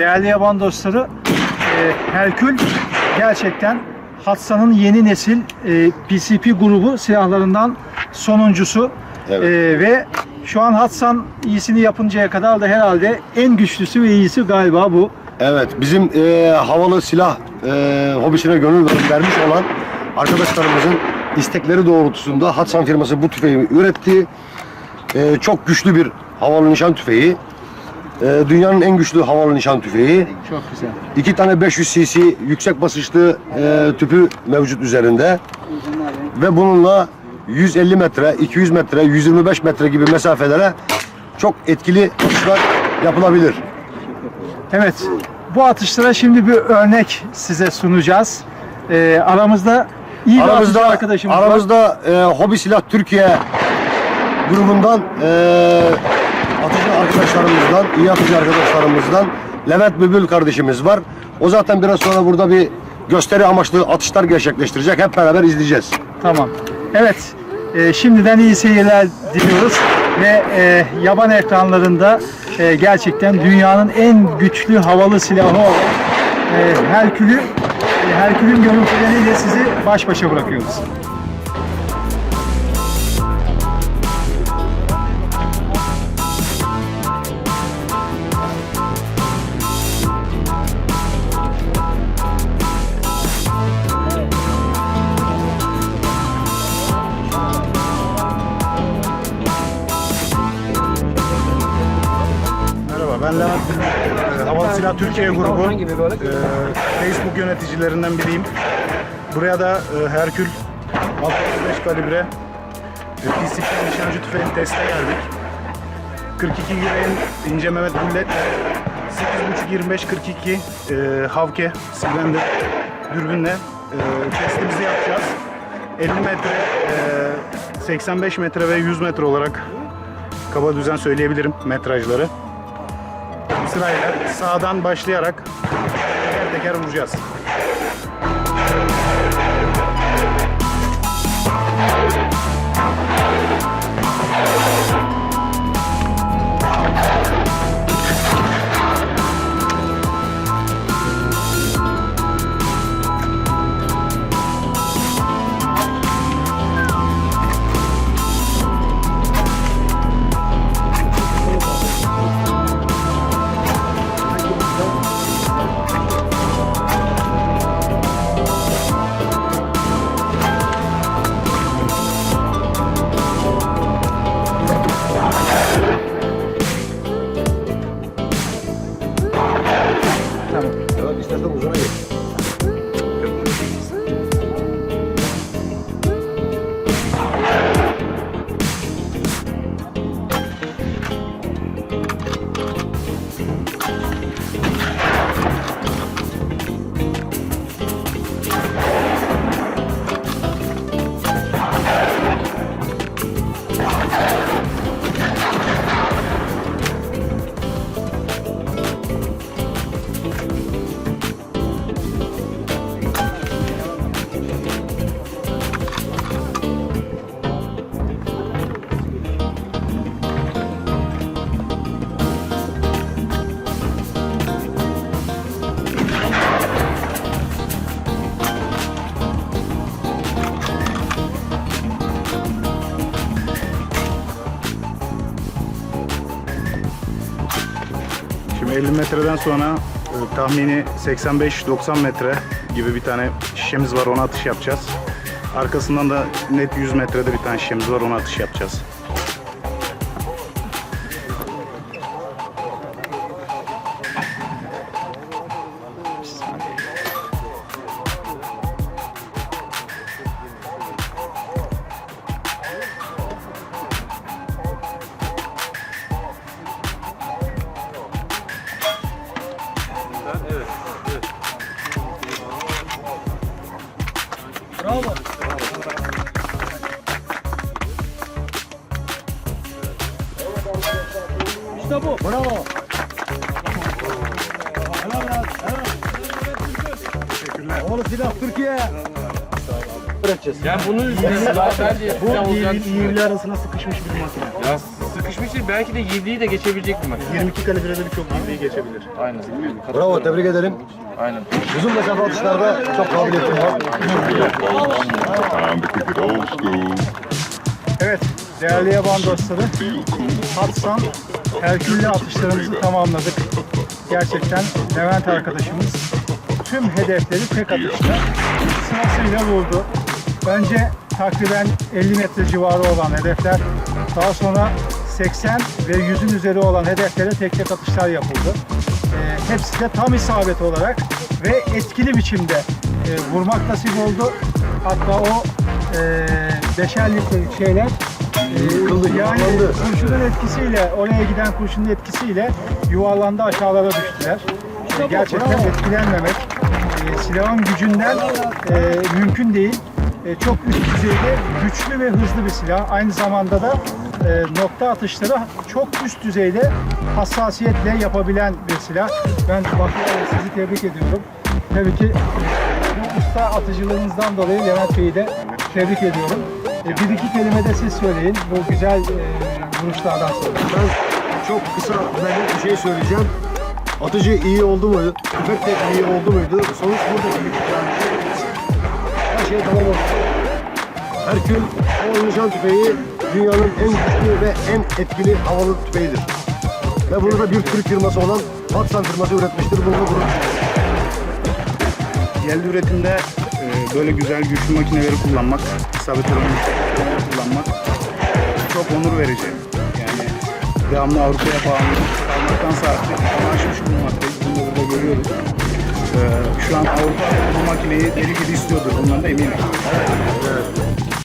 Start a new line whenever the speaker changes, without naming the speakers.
Değerli yaban dostları, e, Herkül gerçekten Hatsa'nın yeni nesil e, PCP grubu silahlarından sonuncusu.
Evet.
E, ve şu an Hatsan iyisini yapıncaya kadar da herhalde en güçlüsü ve iyisi galiba bu.
Evet, bizim e, havalı silah e, hobisine gönül vermiş olan arkadaşlarımızın istekleri doğrultusunda Hatsan firması bu tüfeği üretti. E, çok güçlü bir havalı nişan tüfeği. E, dünyanın en güçlü havalı nişan tüfeği.
Çok güzel.
İki tane 500 cc yüksek basınçlı e, tüpü mevcut üzerinde. Ve bununla 150 metre, 200 metre, 125 metre gibi mesafelere çok etkili atışlar yapılabilir.
Evet, bu atışlara şimdi bir örnek size sunacağız. E, aramızda iyi bir atıcı
aramızda
arkadaşımız var.
aramızda e, Hobi Silah Türkiye grubundan e, arkadaşlarımızdan, iyi atıcı arkadaşlarımızdan Levent Bülbül kardeşimiz var. O zaten biraz sonra burada bir gösteri amaçlı atışlar gerçekleştirecek. Hep beraber izleyeceğiz.
Tamam. Evet. e, şimdiden iyi seyirler diliyoruz ve e, yaban ekranlarında e, gerçekten dünyanın en güçlü havalı silahı olan e, Herkül'ü e, Herkül'ün görüntüleriyle sizi baş başa bırakıyoruz.
Ben Levent. Havalı Silah Türkiye grubu. Ee, Facebook yöneticilerinden biriyim. Buraya da e, Herkül 635 kalibre e, PCP nişancı tüfeğin teste geldik. 42 yüreğin ince Mehmet Bullet 8.5 25 42 e, Havke silindir dürbünle e, testimizi yapacağız. 50 metre, e, 85 metre ve 100 metre olarak kaba düzen söyleyebilirim metrajları sırayla sağdan başlayarak teker teker vuracağız.
Evet, istersen uzuna git.
Şimdi 50 metreden sonra e, tahmini 85-90 metre gibi bir tane şişemiz var ona atış yapacağız. Arkasından da net 100 metrede bir tane şişemiz var ona atış yapacağız.
Bravo.
Teşekkürler.
Havalı Silah Türkiye.
Yani bunu zaten
Bu iyi, iyi arasına sıkışmış bir makine.
Sıkışmıştır. Belki de 7'yi de geçebilecek bir makine.
22 kalibrede birçok bildiği geçebilir.
Aynen.
Bravo, tebrik edelim.
Aynen.
Uzun mesafe atışlarda çok kabiliyetim var.
Evet, değerli yaban dostları, Hatsan Herkül'le atışlarımızı tamamladık. Gerçekten Levent arkadaşımız tüm hedefleri tek atışta sırasıyla vurdu. Bence takriben 50 metre civarı olan hedefler, daha sonra 80 ve 100'ün üzeri olan hedeflere tek tek atışlar yapıldı. Ee, hepsi de tam isabet olarak ve etkili biçimde e, vurmak nasip oldu. Hatta o e, beşer litrelik şeyler e,
Yıkıldı,
yani kurşunun etkisiyle, oraya giden kurşunun etkisiyle yuvarlandı aşağılara düştüler. E, gerçekten etkilenmemek e, silahın gücünden e, mümkün değil. E, çok üst düzeyde güçlü ve hızlı bir silah. Aynı zamanda da e, nokta atışları çok üst düzeyde hassasiyetle yapabilen bir silah. Ben bakıyorum sizi tebrik ediyorum. Tabii ki bu usta atıcılığınızdan dolayı Levent Bey'i de tebrik ediyorum. E, bir iki kelime de siz söyleyin bu güzel e, vuruşlardan sonra.
Ben çok kısa ben bir şey söyleyeceğim. Atıcı iyi oldu muydu? Tüfek tekniği oldu muydu? Sonuç burada. Her şey tamam oldu. Herkül o nişan tüfeği dünyanın en güçlü ve en etkili havalı tüfeğidir. Ve bunu da bir Türk firması olan Hatsan firması üretmiştir. Bunu da gurur.
Yerli üretimde e, böyle güzel güçlü makineleri kullanmak, isabet makineleri kullanmak çok onur verici. Yani devamlı Avrupa'ya bağımlı kalmaktansa artık anlaşmış bulunmaktayız. Bunu da burada görüyoruz. E, şu an Avrupa bu makineyi deli gibi istiyordur. Bundan da eminim.